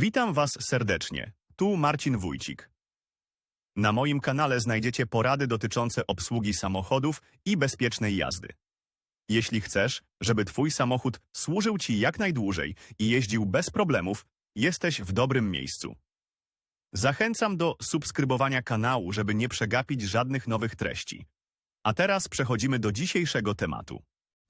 Witam Was serdecznie. Tu Marcin Wójcik. Na moim kanale znajdziecie porady dotyczące obsługi samochodów i bezpiecznej jazdy. Jeśli chcesz, żeby Twój samochód służył Ci jak najdłużej i jeździł bez problemów, jesteś w dobrym miejscu. Zachęcam do subskrybowania kanału, żeby nie przegapić żadnych nowych treści. A teraz przechodzimy do dzisiejszego tematu.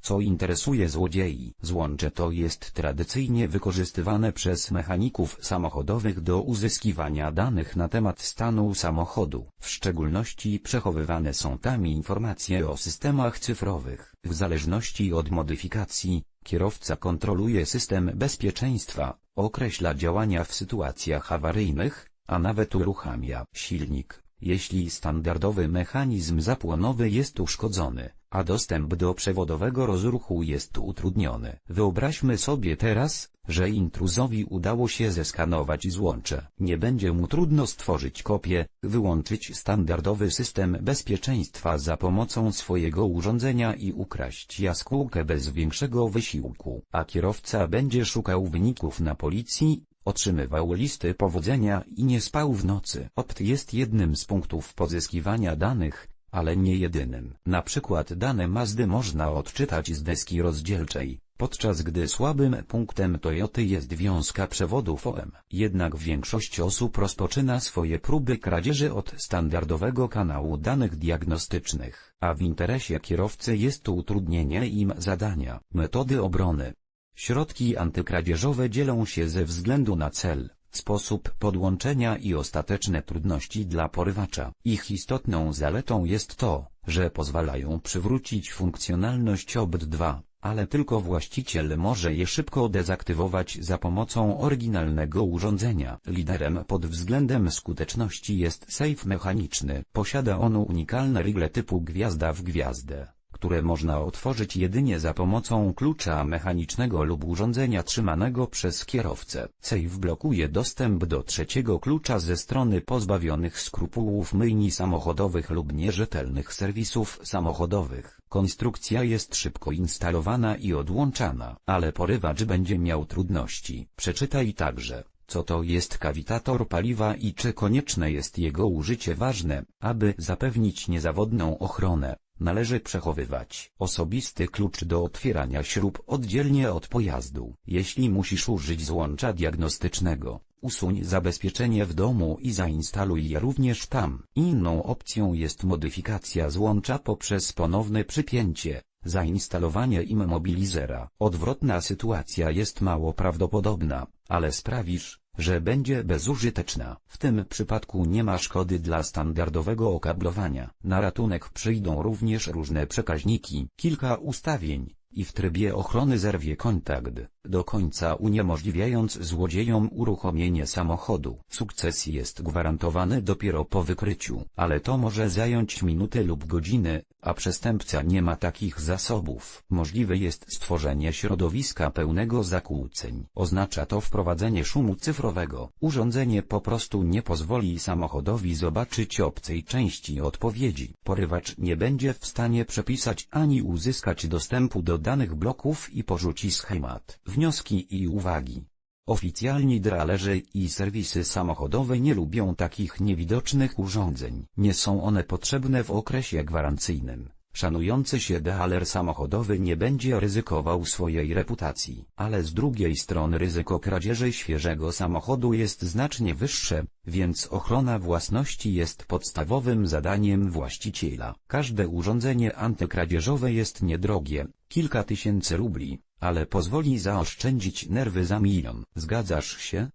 Co interesuje złodziei, złącze to jest tradycyjnie wykorzystywane przez mechaników samochodowych do uzyskiwania danych na temat stanu samochodu. W szczególności przechowywane są tam informacje o systemach cyfrowych. W zależności od modyfikacji, kierowca kontroluje system bezpieczeństwa, określa działania w sytuacjach awaryjnych, a nawet uruchamia silnik, jeśli standardowy mechanizm zapłonowy jest uszkodzony, a dostęp do przewodowego rozruchu jest utrudniony. Wyobraźmy sobie teraz, że intruzowi udało się zeskanować złącze. Nie będzie mu trudno stworzyć kopię, wyłączyć standardowy system bezpieczeństwa za pomocą swojego urządzenia i ukraść jaskółkę bez większego wysiłku. A kierowca będzie szukał wyników na policji, otrzymywał listy powodzenia i nie spał w nocy. Opt jest jednym z punktów pozyskiwania danych, ale nie jedynym. Na przykład dane Mazdy można odczytać z deski rozdzielczej, podczas gdy słabym punktem Toyoty jest wiązka przewodów OM. Jednak większość osób rozpoczyna swoje próby kradzieży od standardowego kanału danych diagnostycznych, a w interesie kierowcy jest utrudnienie im zadania. Metody obrony Środki antykradzieżowe dzielą się ze względu na cel, sposób podłączenia i ostateczne trudności dla porywacza. Ich istotną zaletą jest to, że pozwalają przywrócić funkcjonalność OBD2, ale tylko właściciel może je szybko dezaktywować za pomocą oryginalnego urządzenia. Liderem pod względem skuteczności jest safe mechaniczny. Posiada on unikalne rygle typu gwiazda w gwiazdę które można otworzyć jedynie za pomocą klucza mechanicznego lub urządzenia trzymanego przez kierowcę. Safe blokuje dostęp do trzeciego klucza ze strony pozbawionych skrupułów myjni samochodowych lub nierzetelnych serwisów samochodowych. Konstrukcja jest szybko instalowana i odłączana, ale porywacz będzie miał trudności. Przeczytaj także co to jest kawitator paliwa i czy konieczne jest jego użycie ważne, aby zapewnić niezawodną ochronę. Należy przechowywać osobisty klucz do otwierania śrub oddzielnie od pojazdu. Jeśli musisz użyć złącza diagnostycznego, usuń zabezpieczenie w domu i zainstaluj je również tam. Inną opcją jest modyfikacja złącza poprzez ponowne przypięcie, zainstalowanie immobilizera. Odwrotna sytuacja jest mało prawdopodobna, ale sprawisz, że będzie bezużyteczna. W tym przypadku nie ma szkody dla standardowego okablowania. Na ratunek przyjdą również różne przekaźniki, kilka ustawień, i w trybie ochrony zerwie kontakt, do końca uniemożliwiając złodziejom uruchomienie samochodu. Sukces jest gwarantowany dopiero po wykryciu, ale to może zająć minutę lub godziny, a przestępca nie ma takich zasobów. Możliwe jest stworzenie środowiska pełnego zakłóceń. Oznacza to wprowadzenie szumu cyfrowego. Urządzenie po prostu nie pozwoli samochodowi zobaczyć obcej części odpowiedzi. Porywacz nie będzie w stanie przepisać ani uzyskać dostępu do danych bloków i porzuci schemat. Wnioski i uwagi. Oficjalni dealerzy i serwisy samochodowe nie lubią takich niewidocznych urządzeń. Nie są one potrzebne w okresie gwarancyjnym. Szanujący się dealer samochodowy nie będzie ryzykował swojej reputacji, ale z drugiej strony ryzyko kradzieży świeżego samochodu jest znacznie wyższe, więc ochrona własności jest podstawowym zadaniem właściciela. Każde urządzenie antykradzieżowe jest niedrogie, kilka tysięcy rubli, ale pozwoli zaoszczędzić nerwy za milion. Zgadzasz się?